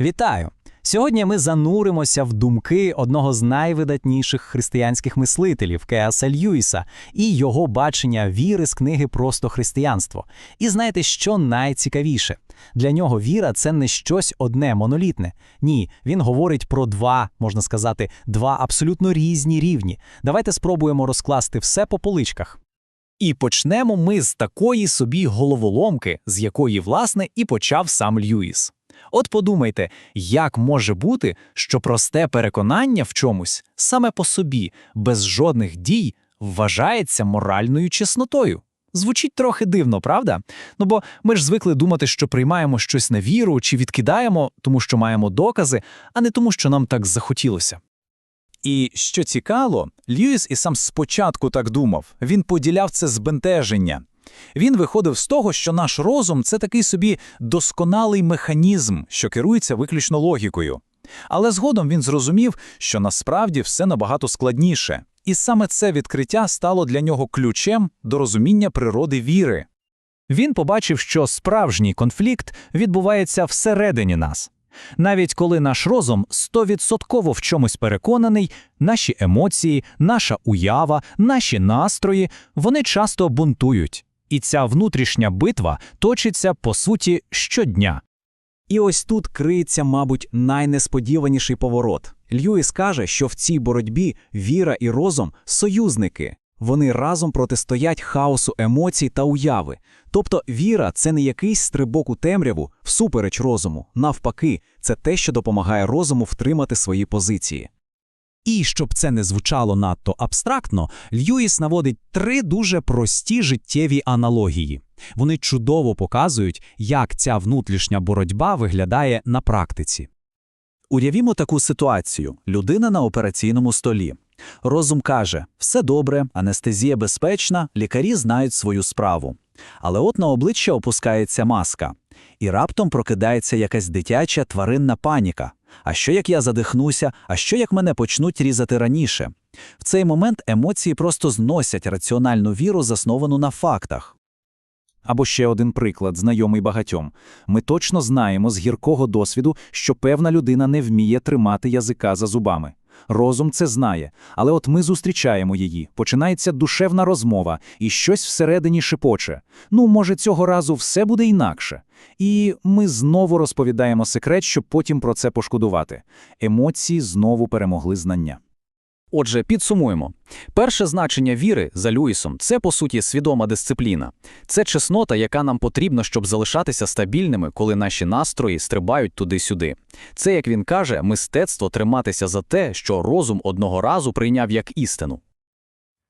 Вітаю! Сьогодні ми зануримося в думки одного з найвидатніших християнських мислителів Кеаса Льюіса і його бачення віри з книги Просто християнство. І знаєте, що найцікавіше? Для нього віра це не щось одне монолітне. Ні, він говорить про два, можна сказати, два абсолютно різні рівні. Давайте спробуємо розкласти все по поличках. І почнемо ми з такої собі головоломки, з якої, власне, і почав сам Льюіс. От подумайте, як може бути, що просте переконання в чомусь саме по собі, без жодних дій, вважається моральною чеснотою. Звучить трохи дивно, правда? Ну бо ми ж звикли думати, що приймаємо щось на віру чи відкидаємо, тому що маємо докази, а не тому, що нам так захотілося. І що цікаво, Льюіс і сам спочатку так думав, він поділяв це збентеження. Він виходив з того, що наш розум це такий собі досконалий механізм, що керується виключно логікою. Але згодом він зрозумів, що насправді все набагато складніше, і саме це відкриття стало для нього ключем до розуміння природи віри. Він побачив, що справжній конфлікт відбувається всередині нас. Навіть коли наш розум стовідсотково в чомусь переконаний, наші емоції, наша уява, наші настрої вони часто бунтують. І ця внутрішня битва точиться по суті щодня. І ось тут криється, мабуть, найнесподіваніший поворот. Льюіс каже, що в цій боротьбі віра і розум союзники. Вони разом протистоять хаосу емоцій та уяви. Тобто віра це не якийсь стрибок у темряву всупереч розуму. Навпаки, це те, що допомагає розуму втримати свої позиції. І щоб це не звучало надто абстрактно, Льюіс наводить три дуже прості життєві аналогії. Вони чудово показують, як ця внутрішня боротьба виглядає на практиці. Уявімо таку ситуацію: людина на операційному столі. Розум каже: все добре, анестезія безпечна, лікарі знають свою справу. Але от на обличчя опускається маска, і раптом прокидається якась дитяча тваринна паніка. А що як я задихнуся, а що як мене почнуть різати раніше? В цей момент емоції просто зносять раціональну віру, засновану на фактах. Або ще один приклад, знайомий багатьом. Ми точно знаємо з гіркого досвіду, що певна людина не вміє тримати язика за зубами. Розум це знає, але от ми зустрічаємо її, починається душевна розмова, і щось всередині шепоче. Ну, може, цього разу все буде інакше. І ми знову розповідаємо секрет, щоб потім про це пошкодувати. Емоції знову перемогли знання. Отже, підсумуємо. Перше значення віри за Люїсом це, по суті, свідома дисципліна. Це чеснота, яка нам потрібна, щоб залишатися стабільними, коли наші настрої стрибають туди-сюди. Це, як він каже, мистецтво триматися за те, що розум одного разу прийняв як істину.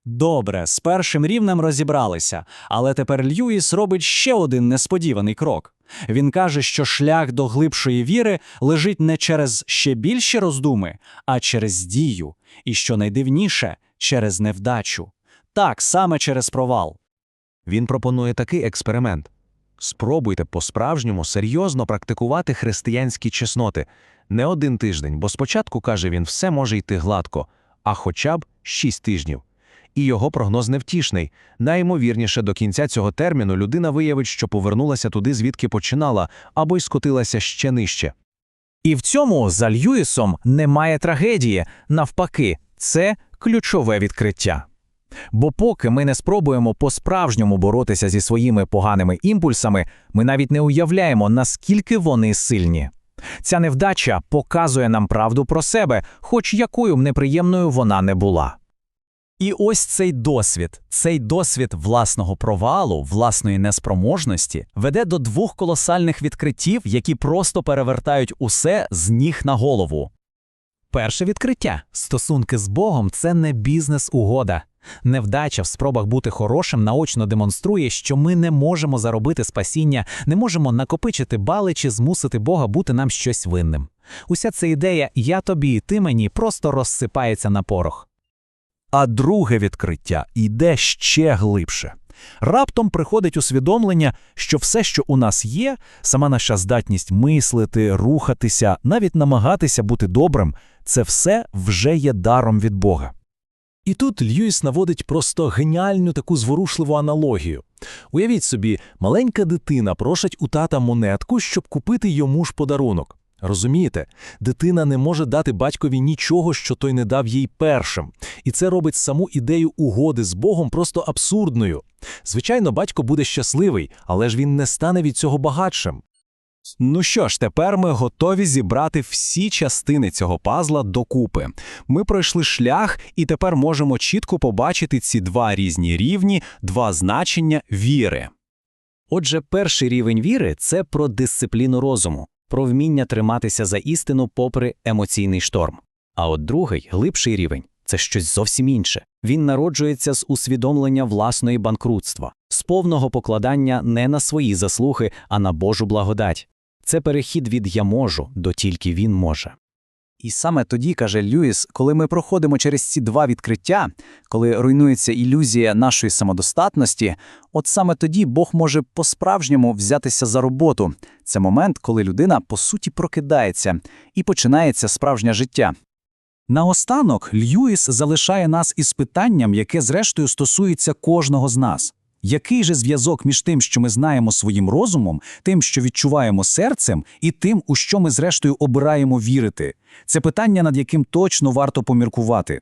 Добре, з першим рівнем розібралися, але тепер Льюіс робить ще один несподіваний крок. Він каже, що шлях до глибшої віри лежить не через ще більші роздуми, а через дію, і що найдивніше, через невдачу. Так, саме через провал. Він пропонує такий експеримент. Спробуйте по-справжньому серйозно практикувати християнські чесноти не один тиждень, бо спочатку, каже він, все може йти гладко, а хоча б шість тижнів. І його прогноз невтішний. Найімовірніше, до кінця цього терміну людина виявить, що повернулася туди, звідки починала, або й скотилася ще нижче. І в цьому за Льюісом немає трагедії, навпаки, це ключове відкриття. Бо поки ми не спробуємо по-справжньому боротися зі своїми поганими імпульсами, ми навіть не уявляємо, наскільки вони сильні. Ця невдача показує нам правду про себе, хоч якою б неприємною вона не була. І ось цей досвід, цей досвід власного провалу, власної неспроможності веде до двох колосальних відкриттів, які просто перевертають усе з ніг на голову. Перше відкриття стосунки з Богом це не бізнес-угода. Невдача в спробах бути хорошим наочно демонструє, що ми не можемо заробити спасіння, не можемо накопичити бали чи змусити Бога бути нам щось винним. Уся ця ідея Я тобі і ти мені просто розсипається на порох. А друге відкриття йде ще глибше. Раптом приходить усвідомлення, що все, що у нас є, сама наша здатність мислити, рухатися, навіть намагатися бути добрим, це все вже є даром від Бога. І тут Льюіс наводить просто геніальну таку зворушливу аналогію. Уявіть собі, маленька дитина просить у тата монетку, щоб купити йому ж подарунок. Розумієте, дитина не може дати батькові нічого, що той не дав їй першим. І це робить саму ідею угоди з Богом просто абсурдною. Звичайно, батько буде щасливий, але ж він не стане від цього багатшим. Ну що ж, тепер ми готові зібрати всі частини цього пазла докупи. Ми пройшли шлях і тепер можемо чітко побачити ці два різні рівні, два значення віри. Отже, перший рівень віри це про дисципліну розуму, про вміння триматися за істину попри емоційний шторм. А от другий, глибший рівень це щось зовсім інше. Він народжується з усвідомлення власної банкрутства, з повного покладання не на свої заслуги, а на Божу благодать. Це перехід від я можу до тільки він може. І саме тоді, каже Льюіс, коли ми проходимо через ці два відкриття, коли руйнується ілюзія нашої самодостатності, от саме тоді Бог може по-справжньому взятися за роботу. Це момент, коли людина по суті прокидається і починається справжнє життя. Наостанок Льюіс залишає нас із питанням, яке зрештою стосується кожного з нас. Який же зв'язок між тим, що ми знаємо своїм розумом, тим, що відчуваємо серцем, і тим, у що ми зрештою обираємо вірити? Це питання, над яким точно варто поміркувати.